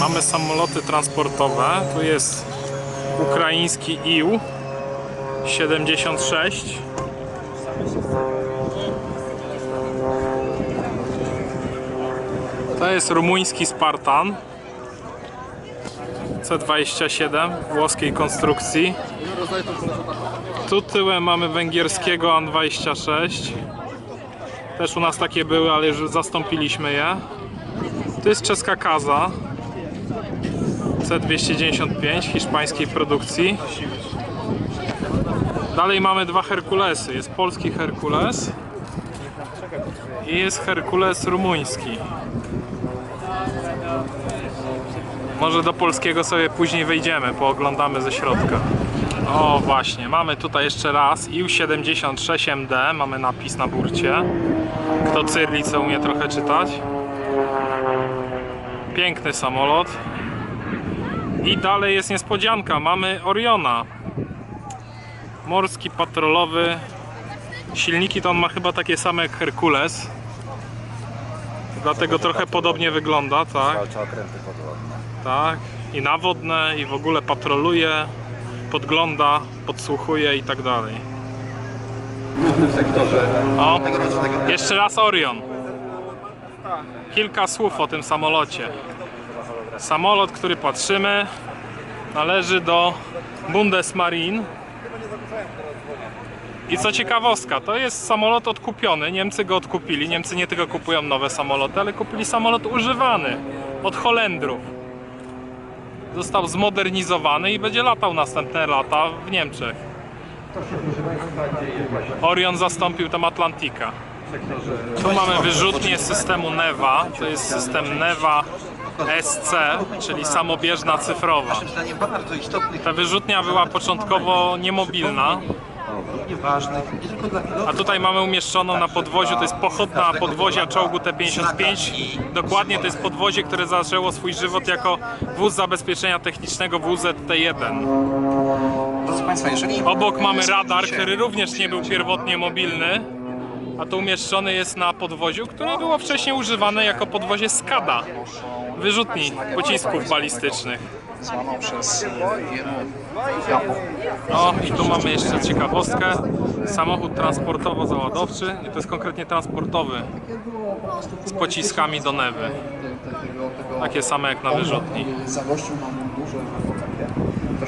mamy samoloty transportowe. Tu jest ukraiński IU 76. To jest rumuński Spartan C27 włoskiej konstrukcji. Tu tyłem mamy węgierskiego An26. Też u nas takie były, ale już zastąpiliśmy je. To jest czeska Kaza C295 hiszpańskiej produkcji. Dalej mamy dwa Herkulesy. Jest polski Herkules i jest Herkules rumuński. Może do polskiego sobie później wejdziemy, pooglądamy ze środka. O właśnie, mamy tutaj jeszcze raz IU-76MD, mamy napis na burcie. Kto cyrlicę umie trochę czytać. Piękny samolot. I dalej jest niespodzianka, mamy Oriona. Morski patrolowy. Silniki to on ma chyba takie same jak Herkules. Dlatego trochę podobnie wygląda, tak? Okręty podwodne. Tak. I nawodne, i w ogóle patroluje, podgląda, podsłuchuje i tak dalej. W sektorze O, tegorocznego jeszcze raz Orion. Kilka słów o tym samolocie. Samolot, który patrzymy, należy do Bundesmarine. I co ciekawostka, to jest samolot odkupiony. Niemcy go odkupili. Niemcy nie tylko kupują nowe samoloty, ale kupili samolot używany od Holendrów. Został zmodernizowany i będzie latał następne lata w Niemczech. Orion zastąpił tam Atlantika. Tu mamy wyrzutnię systemu NEVA. To jest system NEVA SC, czyli samobieżna cyfrowa. Ta wyrzutnia była początkowo niemobilna, a tutaj mamy umieszczoną na podwoziu, to jest pochodna podwozia czołgu T-55. Dokładnie to jest podwozie, które zaczęło swój żywot jako wóz zabezpieczenia technicznego WZ-T1. Drodzy Państwa, jeżeli Obok mamy radar, który również nie był pierwotnie mobilny, a to umieszczony jest na podwoziu, które było wcześniej używane jako podwozie SCADA, wyrzutni pocisków balistycznych. złamał przez wielu Japon. O, i tu mamy jeszcze ciekawostkę. Samochód transportowo-załadowczy, i to jest konkretnie transportowy, z pociskami do Newy. Takie same jak na wyrzutni. zagościł na mundurze takie